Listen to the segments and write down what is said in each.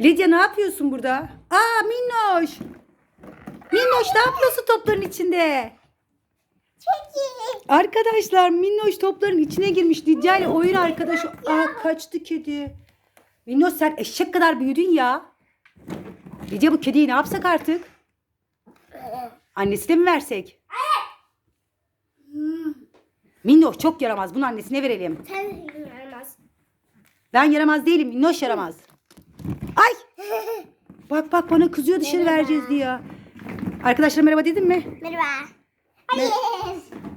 Lidya ne yapıyorsun burada? Aa Minnoş. Minnoş ne yapıyorsun topların içinde? Çok iyi. Arkadaşlar Minnoş topların içine girmiş. Lidya ile oyun arkadaşı. Aa kaçtı kedi. Minnoş sen eşek kadar büyüdün ya. Lidya bu kediyi ne yapsak artık? Annesine mi versek? Minnoş çok yaramaz. Bunu annesine verelim. Sen inanmaz. Ben yaramaz değilim. Minnoş yaramaz. Ay! Bak bak bana kızıyor dışarı Merhaba. vereceğiz diye. Arkadaşlar merhaba dedim mi? Merhaba. Hayır.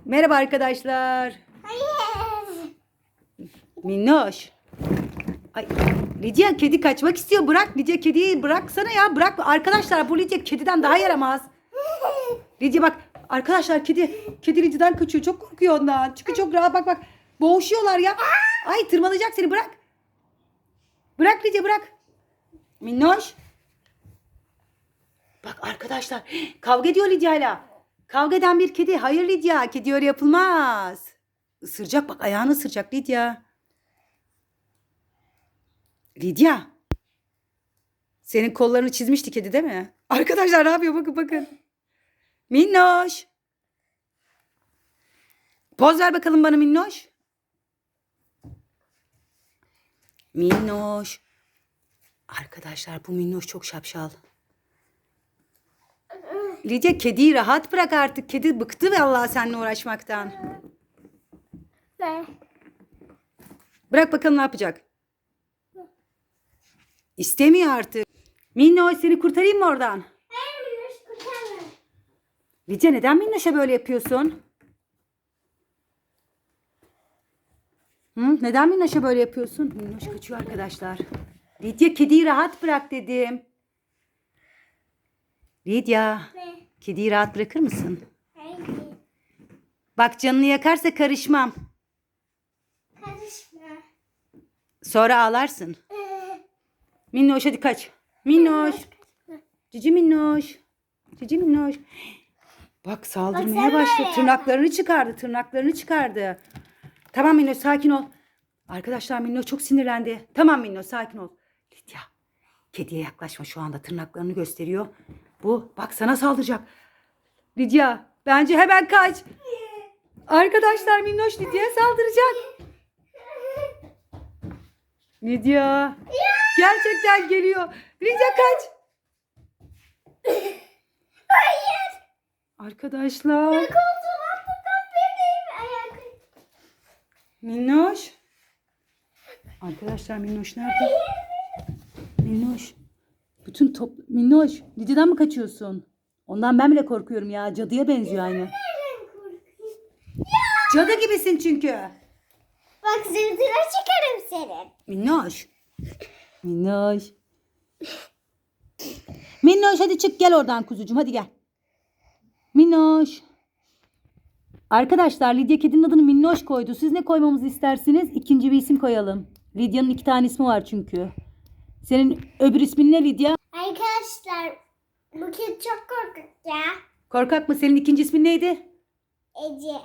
Merhaba arkadaşlar. Hayır. Minnoş. Ay Lidya kedi kaçmak istiyor. Bırak Lidya kediyi bıraksana ya. Bırak. Arkadaşlar bu Lidya kediden daha yaramaz. Lidya bak. Arkadaşlar kedi kedi Lidya'dan kaçıyor. Çok korkuyor ondan. Çünkü çok rahat bak bak. Boğuşuyorlar ya. Ay tırmalayacak seni bırak. Bırak Lidya bırak. Minnoş. Bak arkadaşlar kavga ediyor Lidya'yla. Kavga eden bir kedi. Hayır Lidya. Kedi öyle yapılmaz. Isıracak bak ayağını ısıracak Lidya. Lidya. Senin kollarını çizmişti kedi değil mi? Arkadaşlar ne yapıyor bakın bakın. Minnoş. Poz ver bakalım bana Minnoş. Minnoş. Arkadaşlar bu Minnoş çok şapşal. Lidya kediyi rahat bırak artık. Kedi bıktı vallahi seninle uğraşmaktan. Ne? Bırak bakalım ne yapacak. İstemiyor artık. Minnoş seni kurtarayım mı oradan? Hayır Minnoş kurtarma. Lidya neden Minnoş'a böyle yapıyorsun? Hı? Neden Minnoş'a böyle yapıyorsun? Minnoş kaçıyor arkadaşlar. Lidya kediyi rahat bırak dedim. Lidya Ne? kediyi rahat bırakır mısın? Hayır. Bak canını yakarsa karışmam. Karışma. Sonra ağlarsın. Ee, Minnoş hadi kaç. Minnoş. Cici Minnoş. Cici Minnoş. Bak saldırmaya Baksana başladı. Tırnaklarını çıkardı. Tırnaklarını çıkardı. Tamam Minnoş sakin ol. Arkadaşlar Minnoş çok sinirlendi. Tamam Minnoş sakin ol. Lidya kediye yaklaşma şu anda tırnaklarını gösteriyor. Bu bak sana saldıracak. Lidya bence hemen kaç. Arkadaşlar Minnoş Lidya'ya saldıracak. Lidya. Gerçekten geliyor. Lidya kaç. Hayır. Arkadaşlar. Benim ayak. Minnoş. Arkadaşlar Minnoş nerede? Minnoş. Bütün top... Minnoş. Lidya'dan mı kaçıyorsun? Ondan ben bile korkuyorum ya. Cadıya benziyor aynı. Cadı gibisin çünkü. Bak zırhına çıkarım senin. Minnoş. Minnoş. Minnoş hadi çık gel oradan kuzucuğum hadi gel. Minnoş. Arkadaşlar Lidya kedinin adını Minnoş koydu. Siz ne koymamızı istersiniz? İkinci bir isim koyalım. Lidya'nın iki tane ismi var çünkü. Senin öbür ismin ne Lidya? Arkadaşlar bu kedi çok korkak ya. Korkak mı? Senin ikinci ismin neydi? Ece.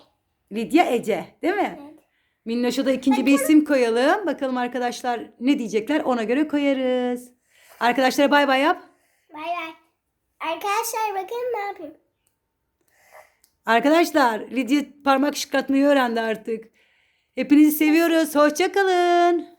Lidya Ece değil mi? Evet. Minnoş'a da ikinci bir isim koyalım. Bakalım arkadaşlar ne diyecekler ona göre koyarız. Arkadaşlara bay bay yap. Bay bay. Arkadaşlar bakın ne yapayım. Arkadaşlar Lidya parmak şıklatmayı öğrendi artık. Hepinizi seviyoruz. Hoşça kalın. Hoşçakalın.